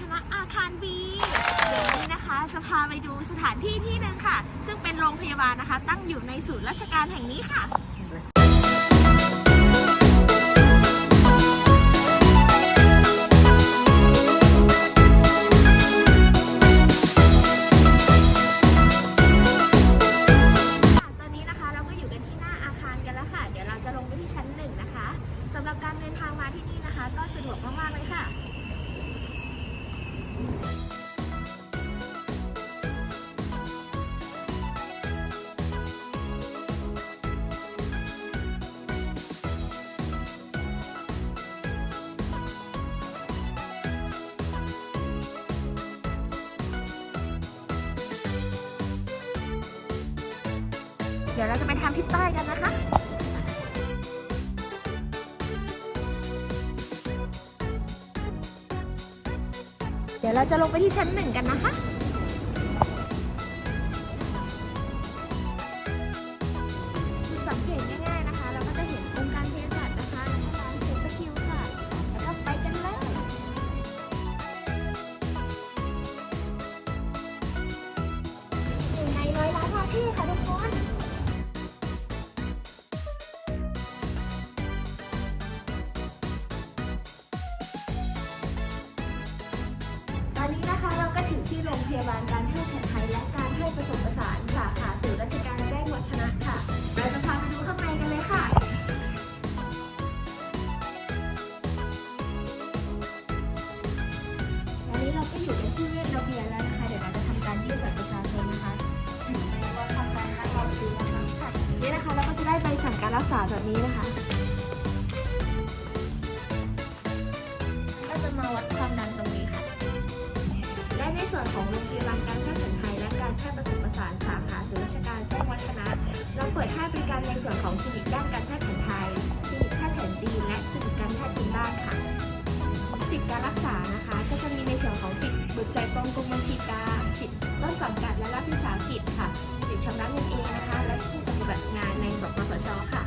ฒนะอาคารบีเดี๋ยวนี้นะคะจะพาไปดูสถานที่ที่หนึ่งค่ะ ซึ่งเป็นโรงพยาบาลนะคะ ตั้งอยู่ในศูนย์ราชการแห่งนี้ค่ะ ดี๋ยวเราจะไปทางทิศใต้กันนะคะเดี๋ยวเราจะลงไปที่ชั้นหนึ่งกันนะคะ สังเกตง่ายๆนะคะ เราก็จะเห็นองค์การเภสัชนะคะแล้วก็ร้านเซฟคิวค่ะ แล้วก็ไปกันเลย อยู่ในร้อยล้านรายชื่อค่ะทุกคน พยาบาลการแพทย์แผนไทยและการแพทย์ผสมผสานสาขาศูนย์ราชการแจ้งวัฒนะค่ะ เราจะพาไปดูข้างในกันเลยค่ะ ตอนนี้เราก็อยู่ในที่เรียนระเบียนแล้วนะคะ เดี๋ยวเราจะทำการยื่นบัตรประชาชนนะคะถึงในวันทำการคัดกรองคิวนะคะค่ะนี่นะคะเราก็จะได้ใบสั่งการรักษาแบบนี้นะคะ ก็จะมาวัดความดัน ของโรงพยาบาลการแพทย์แผนไทยและการแพทย์ผสมผสานสาขาศูนย์ราชการแจ้งวัฒนะเราเปิดให้บริการในส่วนของคลินิกด้านการแพทย์แผนไทยคลินิกแพทย์แผนจีนและคลินิกการแพทย์พื้นบ้านค่ะสิทธิการรักษานะคะ ก็จะมีในส่วนของสิทธิ์บุตรใจตรงกรมบัญชีกลางสิทธิ์ต้นสังกัดและรัฐวิสาหกิจค่ะสิทธิชำระเงินเองนะคะ และผู้ปฏิบัติงานในบกสชค่ะ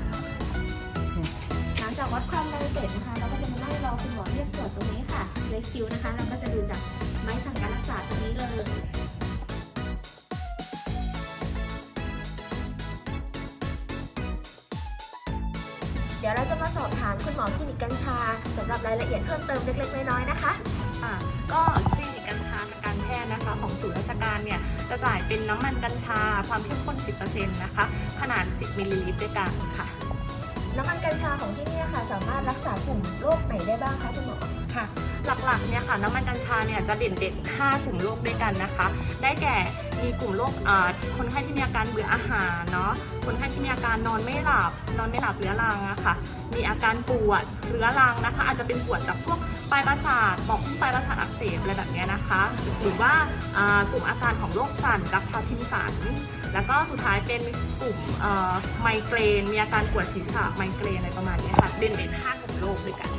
หลังจากวัดความดันเสร็จนะคะ เราก็จะมานั่งรอคุณหมอเรียกตรวจตรงนี้ค่ะเลยคิวนะคะ เราก็จะดูจาก ไม้สั่งการรักษาตรงนี้เลยเดี๋ยวเราจะมาสอบถามคุณหมอคลินิกกัญชาสำหรับรายละเอียดเพิ่มเติมเล็กๆน้อยๆนะคะค่ะก็คลินิกกัญชาทางการแพทย์นะคะ ของศูนย์ราชการเนี่ยจะจ่ายเป็นน้ำมันกัญชาความเข้มข้น 10%นะคะ ขนาด 10 มิลลิลิตรด้วยกันค่ะ น้ำมันกัญชาของที่นี่ค่ะ สามารถรักษากลุ่มโรคไหนได้บ้างคะคุณหมอค่ะ หลักๆเนี่ยค่ะน้ำมันกัญชาเนี่ยจะเด่นเด่น5กลุ่มโรคด้วยกันนะคะ ได้แก่มีกลุ่มโรคคนไข้ที่มีอาการเบื่ออาหารเนาะคนไข้ที่มีอาการนอนไม่หลับนอนไม่หลับเรื้อรังอะค่ะ มีอาการปวดเรื้อรังนะคะ อาจจะเป็นปวดจากพวกปลายประสาทปอกปลายประสาทอักเสบอะไรแบบนี้นะคะ หรือว่ากลุ่มอาการของโรคสั่นกับพาร์กินสันแล้วก็สุดท้ายเป็นกลุ่มไมเกรน มีอาการปวดศีรษะไมเกรนอะไรประมาณนี้ค่ะเด่นเด่นห้ากลุ่มโรคด้วยกัน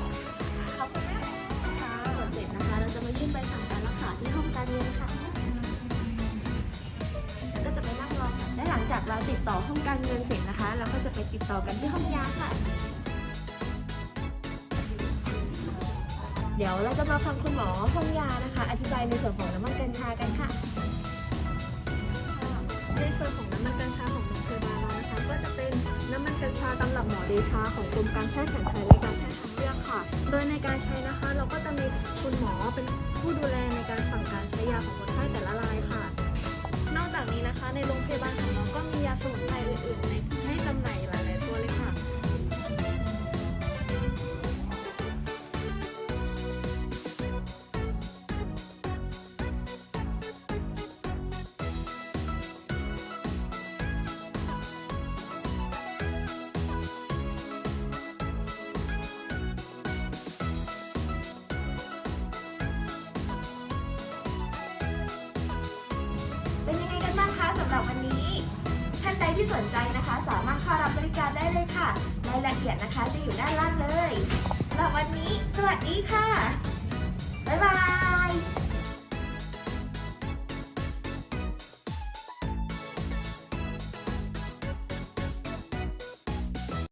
จากเราติดต่อห้องการเงินเสร็จนะคะ เราก็จะไปติดต่อกันที่ห้องยาค่ะ เดี๋ยวเราจะมาฟังคุณหมอห้องยานะคะ อธิบายในส่วนของน้ำมันกัญชากันค่ะ ในส่วนของน้ำมันกัญชาของโรงพยาบาลเรานะคะ ก็จะเป็นน้ำมันกัญชาตำรับหมอเดชาของกรมการแพทย์แผนไทยและการแพทย์ทางเลือกค่ะ โดยในการใช้นะคะ เราก็จะมีคุณหมอเป็นผู้ดูแลในการสั่งการใช้ยาของคนไข้แต่ละรายค่ะ นอกจากนี้นะคะ ในโรงพยาบาลของเราก็มียาสมุนไพรอื่นๆในให้ ที่สนใจนะคะ สามารถเข้ารับบริการได้เลยค่ะรายละเอียดนะคะจะอยู่ด้านล่างเลยสำหรับวันนี้ สวัสดีค่ะ บ๊ายบาย